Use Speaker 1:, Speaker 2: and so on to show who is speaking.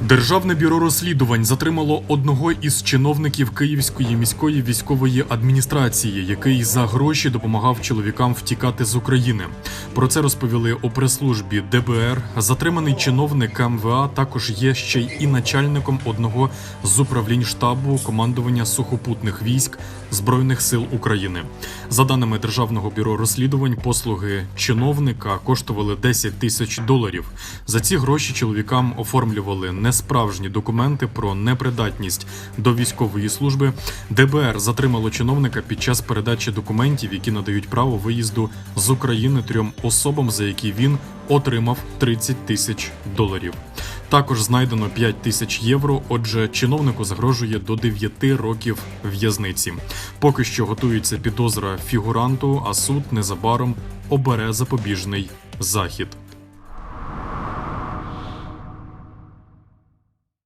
Speaker 1: Державне бюро розслідувань затримало одного із чиновників Київської міської військової адміністрації, який за гроші допомагав чоловікам втікати з України. Про це розповіли у прес-службі ДБР. Затриманий чиновник МВА також є ще й і начальником одного з управлінь штабу командування сухопутних військ Збройних сил України. За даними Державного бюро розслідувань, послуги чиновника коштували 10 тисяч доларів. За ці гроші чоловікам оформлювали несправжні документи про непридатність до військової служби. ДБР затримало чиновника під час передачі документів, які надають право виїзду з України трьом особам, за які він отримав 30 тисяч доларів. Також знайдено 5 тисяч євро. Отже, чиновнику загрожує до 9 років в'язниці. Поки що готується підозра фігуранту, а суд незабаром обере запобіжний захід.